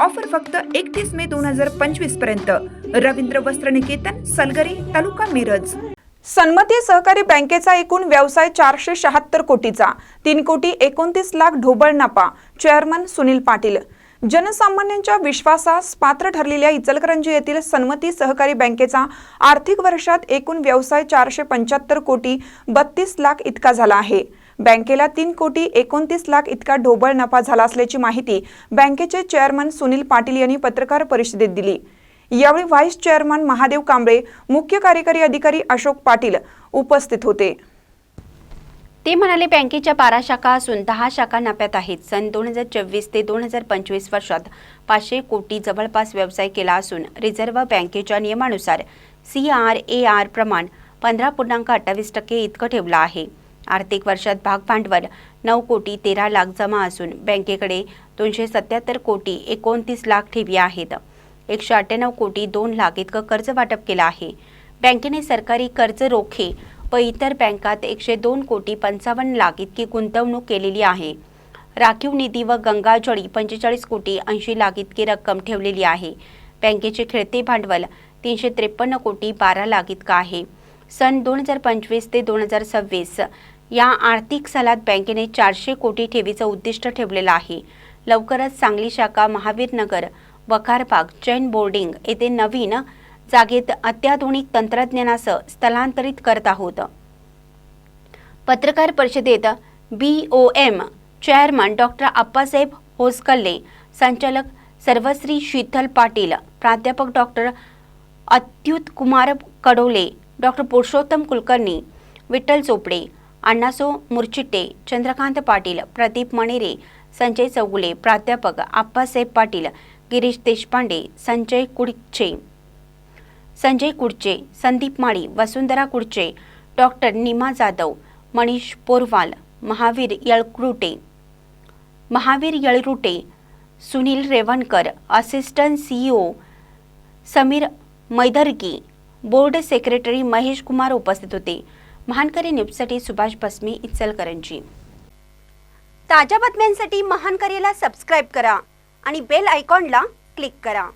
Offer फक्त एकतीस मे दोन हजार पंचवीसपर्यंत. रवींद्र वस्त्र निकेतन सलगरी तालुका मिरज. सन्मती सहकारी बँकेचा एकूण व्यवसाय चारशे शहात्तर कोटीचा. तीन कोटी एकोणतीस लाख ढोबळ नफा. चेअरमन सुनील पाटील. जनसामान्यांच्या विश्वासास पात्र ठरलेल्या इचलकरंजी येथील सन्मती सहकारी बँकेचा आर्थिक वर्षात एकूण व्यवसाय चारशे पंच्याहत्तर कोटी बत्तीस लाख इतका झाला आहे. बँकेला तीन कोटी एकोणतीस लाख इतका ढोबळ नफा झाला असल्याची माहिती बँकेचे चेअरमन सुनील पाटील यांनी पत्रकार परिषदेत दिली. यावेळी व्हाईस चेअरमन महादेव कांबळे मुख्य कार्यकारी अधिकारी अशोक पाटील उपस्थित होते. ते म्हणाले बँकेच्या बारा शाखा असून दहा शाखा नफ्यात आहेत. सन दोन हजार चोवीस ते दोन हजार पंचवीस वर्षात पाचशे कोटी जवळपास व्यवसाय केला असून रिझर्व्ह बँकेच्या नियमानुसार सी आर ए आर प्रमाण पंधरा पूर्णांक अठ्ठावीस टक्के इतकं ठेवलं आहे. आर्थिक वर्षात भाग भांडवल नऊ कोटी तेरा लाख जमा असून बँकेकडे दोनशे सत्याहत्तर कोटी एकोणतीस लाख ठेवी आहेत. एकशे अठ्ठ्याण्णव कोटी दोन लाख इतकं कर्ज वाटप केलं आहे. बँकेने सरकारी कर्ज रोखे व इतर बँकात एकशे दोन कोटी पंचावन्न लाख इतकी गुंतवणूक केलेली आहे. राखीव निधी व गंगाजळी पंचेचाळीस कोटी ऐंशी लाख इतकी रक्कम ठेवलेली आहे. बँकेचे खेळते भांडवल तीनशे त्रेपन्न कोटी बारा लाख इतकं आहे. सन दोन हजार पंचवीस ते दोन हजार सव्वीस या आर्थिक सालात बँकेने चारशे कोटी ठेवीचं उद्दिष्ट ठेवलेलं आहे. लवकरच सांगली शाखा महावीरनगर वखारबाग जैन बोर्डिंग येथे नवीन जागेत अत्याधुनिक तंत्रज्ञानासह स्थलांतरित करत आहोत. पत्रकार परिषदेत B O M chairman doctor Appasaheb Hoskalle संचालक सर्वश्री शीतल पाटील प्राध्यापक डॉक्टर अत्युत कुमार कडोले डॉक्टर पुरुषोत्तम कुलकर्णी विठ्ठल चोपडे अण्णासो मुरचिट्टे चंद्रकांत पाटील प्रदीप मणेरे संजय चौगुले प्राध्यापक Appasaheb Patil Girish Deshpande Sanjay Kudche Sanjay Kudche Sandeep Mali Vasundhara Kudche doctor Nima Jadhav Manish Porwal Mahavir Yalkute Mahavir Yalrute Sunil Revankar assistant CEO Sameer Maidargi board secretary Mahesh Kumar उपस्थित होते. महानकरी न्यूजसाठी सुभाष बसमी इचलकरंजी. ताज्या बातम्यांसाठी महानकरीला subscribe करा आणि bell आयकॉनला click करा.